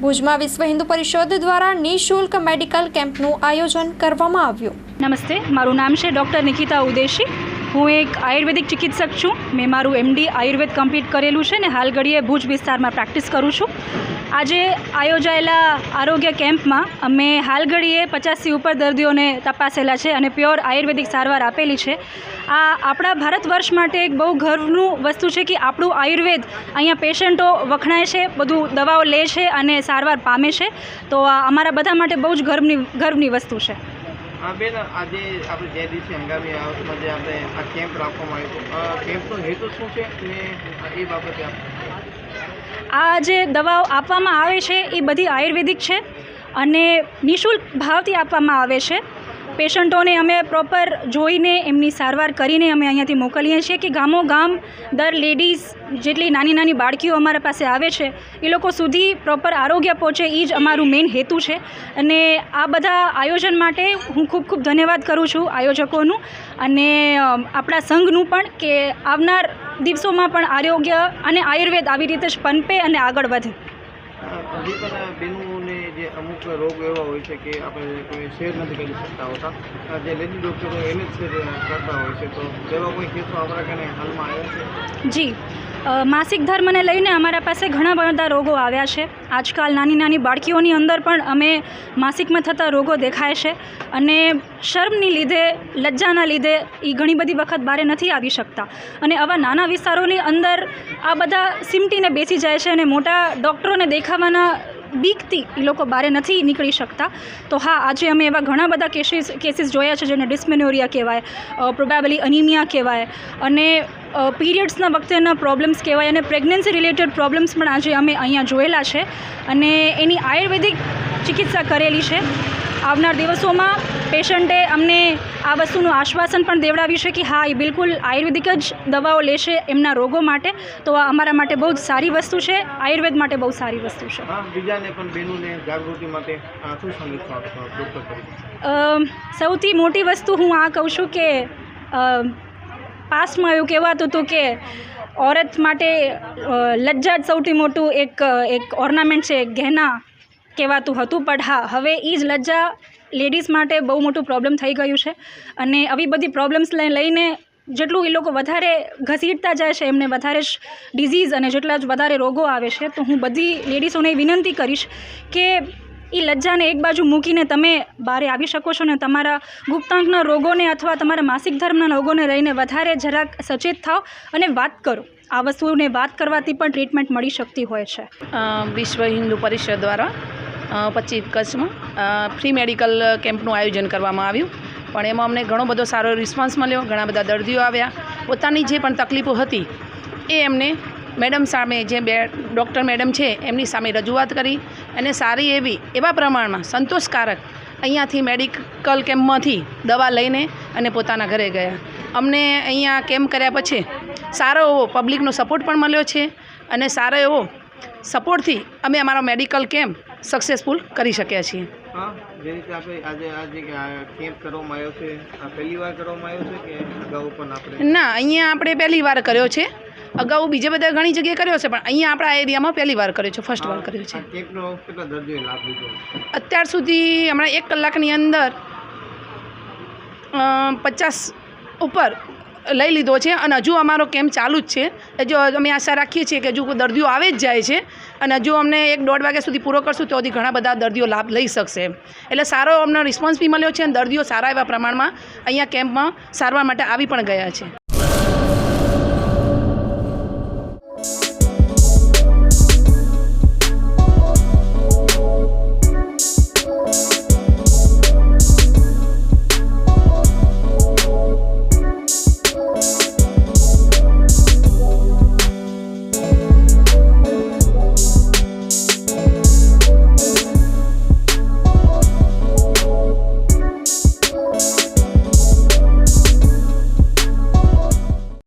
ભુજમાં વિશ્વ હિન્દુ પરિષદ દ્વારા નિઃશુલ્ક મેડિકલ કેમ્પનું આયોજન કરવામાં આવ્યું. નમસ્તે, મારું નામ છે ડૉક્ટર નિકિતા ઉદેશી. હું એક આયુર્વેદિક ચિકિત્સક છું. મેં મારું એમડી આયુર્વેદ કમ્પ્લીટ કરેલું છે ને હાલ ઘડીએ ભુજ વિસ્તારમાં પ્રેક્ટિસ કરું છું. આજે આયોજાયેલા આરોગ્ય કેમ્પમાં અમે હાલ ઘડીએ પચાસથી ઉપર દર્દીઓને તપાસેલા છે અને પ્યોર આયુર્વેદિક સારવાર આપેલી છે. આ આપણા ભારત વર્ષ માટે એક બહુ ગર્વનું વસ્તુ છે કે આપણું આયુર્વેદ અહીંયા પેશન્ટો વખણાય છે, બધું દવાઓ લે છે અને સારવાર પામે છે. તો આ અમારા બધા માટે બહુ જ ગર્વની ગર્વની વસ્તુ છે. બેન, આજે આપણે જે દિવસે હંગામી હાઉસમાં જે આપણે આ કેમ્પ રાખવામાં આવ્યો કેમ્પનો હેતુ શું છે એ બાબતે આ જે દવાઓ આપવામાં આવે છે એ બધી આયુર્વેદિક છે અને નિઃશુલ્ક ભાવથી આપવામાં આવે છે. પેશન્ટોને અમે પ્રોપર જોઈને એમની સારવાર કરીને અમે અહીંયાથી મોકલીએ છીએ કે ગામો ગામ દર લેડીઝ જેટલી નાની નાની બાળકીઓ અમારા પાસે આવે છે, એ લોકો સુધી પ્રોપર આરોગ્ય પહોંચે, એ જ અમારું મેઇન હેતુ છે. અને આ બધા આયોજન માટે હું ખૂબ ખૂબ ધન્યવાદ કરું છું આયોજકોનું અને આપણા સંઘનું પણ કે આવનાર દિવસોમાં પણ આરોગ્ય અને આયુર્વેદ આવી રીતે જ પનપે અને આગળ વધે. અમુક રોગ એવા હોય છે કે આપણે કોઈ શેર નથી કરી શકતા હોતા. જે લેડી ડૉક્ટરો એને જ શેર કરતા હોય છે. તો એવા કોઈ કેસો આપણા કને હાલમાં આવ્યા છે? જી. માસિક ધર્મને લઈને અમારા પાસે ઘણા બધા રોગો આવ્યા છે. આજકાલ નાની નાની બાળકીઓની અંદર પણ અમે માસિકમાં થતા રોગો દેખાય છે અને શર્મની લીધે, લજ્જાના લીધે એ ઘણી બધી વખત બારે નથી આવી શકતા. અને આવા નાના વિસ્તારોની અંદર આ બધા સિમટીને બેસી જાય છે અને મોટા ડૉક્ટરોને દેખાવાના બીકથી એ લોકો બારે નથી નીકળી શકતા. તો હા, આજે અમે એવા ઘણા બધા કેસીસ કેસીસ જોયા છે જેને ડિસ્મેનોરિયા કહેવાય પ્રોબેબલી અનિમિયા કહેવાય અને પીરિયડ્સના વખતેના પ્રોબ્લેમ્સ કહેવાય અને પ્રેગ્નન્સી રિલેટેડ પ્રોબ્લેમ્સ પણ આજે અમે અહીંયા જોયેલા છે અને એની આયુર્વેદિક ચિકિત્સા કરેલી છે. આવનાર દિવસોમાં પેશન્ટે અમને આ વસ્તુનું આશ્વાસન પણ દેવડાવ્યું છે કે હા એ બિલકુલ આયુર્વેદિક જ દવાઓ લેશે એમના રોગો માટે. તો આ અમારા માટે બહુ જ સારી વસ્તુ છે. આયુર્વેદ માટે બહુ સારી વસ્તુ છે. સૌથી મોટી વસ્તુ હું આ કહું છું કે પાસ્ટમાં એવું કહેવાતું હતું કે ઓરત માટે લજ્જા જ સૌથી મોટું એક એક ઓર્નામેન્ટ છે એક ગહેના. કહેવાતું હતું પણ હા, હવે એ જ લજ્જા લેડીઝ માટે બહુ મોટું પ્રોબ્લેમ થઈ ગયું છે. અને આવી બધી પ્રોબ્લેમ્સને લઈને જેટલું એ લોકો વધારે ઘસીટતા જાય છે, એમને વધારે જ ડિઝીઝ અને જેટલા જ વધારે રોગો આવે છે, તો હું બધી લેડીઝોને વિનંતી કરીશ કે એ લજ્જાને એક બાજુ મૂકીને તમે બહારે આવી શકો છો ને તમારા ગુપ્તાંકના રોગોને અથવા તમારા માસિક ધર્મના રોગોને લઈને વધારે જરાક સચેત થાઓ અને વાત કરો. આ વસ્તુને વાત કરવાથી પણ ટ્રીટમેન્ટ મળી શકતી હોય છે. વિશ્વ હિન્દુ પરિષદ દ્વારા પચીસ કચ્છમાં ફ્રી મેડિકલ કેમ્પનું આયોજન કરવામાં આવ્યું. પણ એમાં અમને ઘણો બધો સારો રિસ્પોન્સ મળ્યો, ઘણા બધા દર્દીઓ આવ્યા. પોતાની જે પણ તકલીફો હતી, એ એમને મેડમ સામે, જે બે ડૉક્ટર મેડમ છે, એમની સામે રજૂઆત કરી. અને સારી એવી, એવા પ્રમાણમાં સંતોષકારક અહીંયાથી મેડિકલ કેમ્પમાંથી દવા લઈને અને પોતાના ઘરે ગયા. અમને અહીંયા કેમ્પ કર્યા પછી સારો એવો પબ્લિકનો સપોર્ટ પણ મળ્યો છે. અને સારો એવો સપોર્ટથી અમે અમારો મેડિકલ કેમ્પ સક્સેસફુલ કરી શક્યા છીએ. હા જે રીતે આપણે આજે આ કેમ્પ કરવામાં આવ્યો છે આ પહેલી વાર કરવામાં આવ્યો છે કે અગાઉ પણ આપણે? ના અહીંયા આપણે પહેલી વાર કર્યો છે. અગાઉ બીજે બધા ઘણી જગ્યાએ કર્યો છે પણ અહીંયા આપણા એરિયામાં પહેલી વાર કર્યો છે ફર્સ્ટ વાર કર્યો છે. કેમ્પનો કેટલા દર્દીઓએ લાભ લીધો? અત્યાર સુધી હમણાં એક કલાકની અંદર પચાસ ઉપર લઈ લીધો છે અને હજુ અમારો કેમ્પ ચાલુ જ છે. જો અમે આશા રાખીએ છીએ કે હજુ દર્દીઓ આવે જ જાય છે અને હજુ અમને એક દોઢ વાગ્યા સુધી પૂરો કરશું તો ઘણા બધા દર્દીઓ લાભ લઈ શકશે. એટલે સારો અમને રિસ્પોન્સ બી મળ્યો છે અને દર્દીઓ સારા એવા પ્રમાણમાં અહીંયા કેમ્પમાં સારવાર માટે આવી પણ ગયા છે.